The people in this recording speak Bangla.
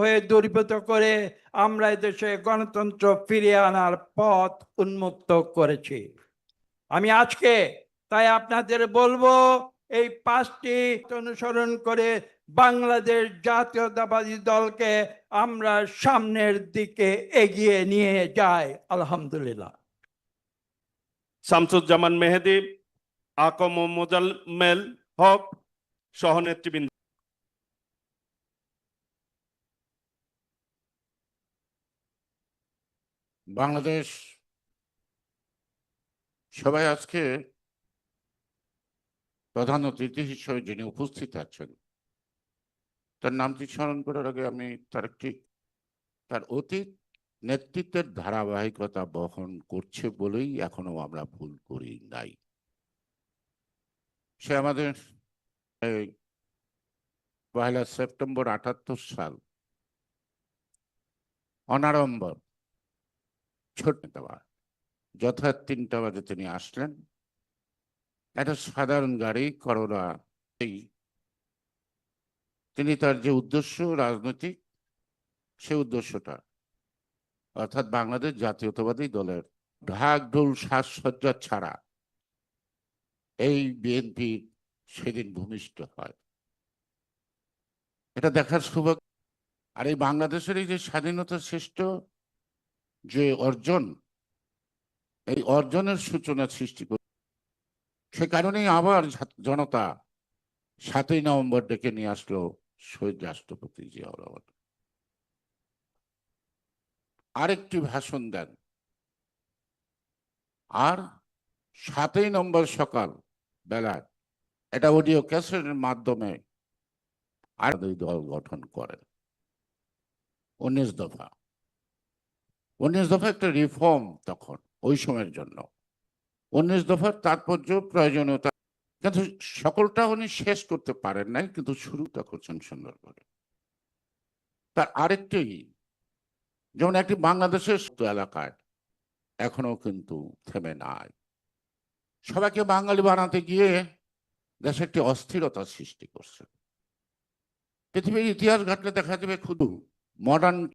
হয়ে দূরীভূত করে আমরা দেশে গণতন্ত্র ফিরিয়ে আনার পথ উন্মুক্ত করেছি। আমি আজকে তাই আপনাদের বলব, এই পাঁচটি অনুসরণ করে বাংলাদেশ জাতীয়তাবাদী দলকে আমরা সামনের দিকে এগিয়ে নিয়ে যাই। আলহামদুলিল্লাহ। শামসুজ্জামান মেহেদি, আকম মোজাম্মেল হক সহনেতৃবৃন্দ। বাংলাদেশ, সবাই আজকে প্রধান অতিথি হিসেবে যিনি উপস্থিত আছেন, তার নামটি স্মরণ করার আগে আমি তার একটি, তার অতীত নেতৃত্বের ধারাবাহিকতা বহন করছে বলেই এখনও আমরা ভুল করি নাই। সে আমাদের এই পয়লা সেপ্টেম্বর আটাত্তর সাল অনারম্বর ছোট্ট দেওয়া যথা তিনটা বাজে তিনি আসলেন। একটা সাধারণ গাড়ি করোনা তিনি তার যে উদ্দেশ্য, রাজনৈতিক, সে উদ্দেশ্যটা, অর্থাৎ বাংলাদেশ জাতীয়তাবাদী দলের ঢাক, ঢোল, সাজসজ্জা ছাড়া এই বিএনপি সেদিন ভূমিষ্ঠ হয়। এটা দেখার সৌভাগ্য। আর এই বাংলাদেশের এই যে স্বাধীনতা শ্রেষ্ঠ যে অর্জন, এই অর্জনের সূচনা সৃষ্টি করে, সে কারণেই আবার জনতা সাতই নভেম্বর ডেকে নিয়ে আসলো শহীদ রাষ্ট্রপতি জিয়াউর রহমান। আরেকটি ভাষণ দেন। আর সাতই নম্বর সকাল বেলায় এটা অডিও ক্যাসেটের মাধ্যমে আর দুই দল গঠন করেন উনিশ দফা। উনিশ দফা একটা রিফর্ম তখন, ওই সময়ের জন্য। উনিশ দফার তাৎপর্য, প্রয়োজনীয়তা। কিন্তু সকলটা উনি শেষ করতে পারেন নাই, কিন্তু শুরুটা করছেন সুন্দর করে তার আরেকটি, যেমন একটি বাংলাদেশের এলাকায় এখনও কিন্তু থেমে নাই। সবাইকে বাঙালি বানাতে গিয়ে দেশে একটি অস্থিরতা সৃষ্টি করছে। পৃথিবীর ইতিহাস ঘাটলে দেখা যাবে শুধু মডার্ন